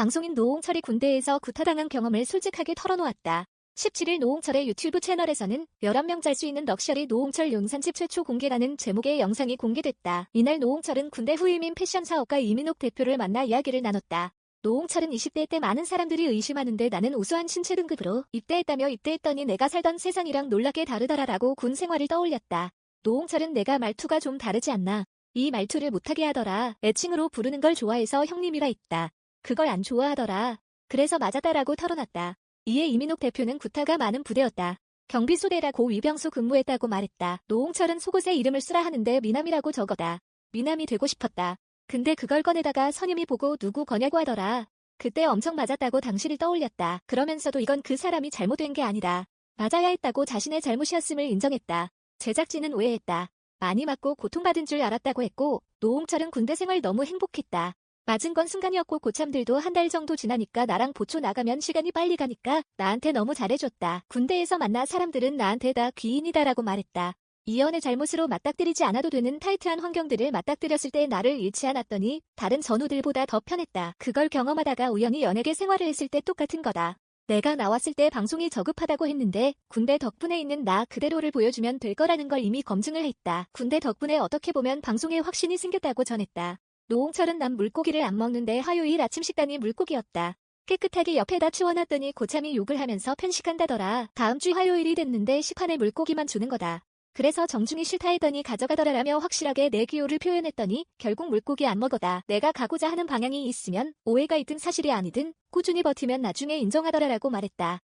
방송인 노홍철이 군대에서 구타당한 경험을 솔직하게 털어놓았다. 17일 노홍철의 유튜브 채널에서는 11명 잘 수 있는 럭셔리 노홍철 용산집 최초 공개라는 제목의 영상이 공개됐다. 이날 노홍철은 군대 후임인 패션 사업가 이민옥 대표를 만나 이야기를 나눴다. 노홍철은 20대 때 많은 사람들이 의심하는데 나는 우수한 신체 등급으로 입대했다며 입대했더니 내가 살던 세상이랑 놀랍게 다르더라라고 군 생활을 떠올렸다. 노홍철은 내가 말투가 좀 다르지 않나. 이 말투를 못하게 하더라. 애칭으로 부르는 걸 좋아해서 형님이라 있다. 그걸 안 좋아하더라. 그래서 맞았다라고 털어놨다. 이에 이민옥 대표는 구타가 많은 부대였다. 경비소대라고 위병소 근무했다고 말했다. 노홍철은 속옷에 이름을 쓰라 하는데 미남이라고 적어다. 미남이 되고 싶었다. 근데 그걸 꺼내다가 선임이 보고 누구 거냐고 하더라. 그때 엄청 맞았다고 당시를 떠올렸다. 그러면서도 이건 그 사람이 잘못된 게 아니다. 맞아야 했다고 자신의 잘못이었음을 인정했다. 제작진은 오해했다. 많이 맞고 고통받은 줄 알았다고 했고 노홍철은 군대 생활 너무 행복했다. 맞은 건 순간이었고 고참들도 한 달 정도 지나니까 나랑 보초 나가면 시간이 빨리 가니까 나한테 너무 잘해줬다. 군대에서 만난 사람들은 나한테 다 귀인이다라고 말했다. 이연의 잘못으로 맞닥뜨리지 않아도 되는 타이트한 환경들을 맞닥뜨렸을 때 나를 잃지 않았더니 다른 전우들보다 더 편했다. 그걸 경험하다가 우연히 연예계 생활을 했을 때 똑같은 거다. 내가 나왔을 때 방송이 저급하다고 했는데 군대 덕분에 있는 나 그대로를 보여주면 될 거라는 걸 이미 검증을 했다. 군대 덕분에 어떻게 보면 방송에 확신이 생겼다고 전했다. 노홍철은 난 물고기를 안 먹는데 화요일 아침 식단이 물고기였다. 깨끗하게 옆에다 치워놨더니 고참이 욕을 하면서 편식한다더라. 다음 주 화요일이 됐는데 식판에 물고기만 주는 거다. 그래서 정중히 싫다 했더니 가져가더라라며 확실하게 내 기호를 표현했더니 결국 물고기 안 먹어다. 내가 가고자 하는 방향이 있으면 오해가 있든 사실이 아니든 꾸준히 버티면 나중에 인정하더라라고 말했다.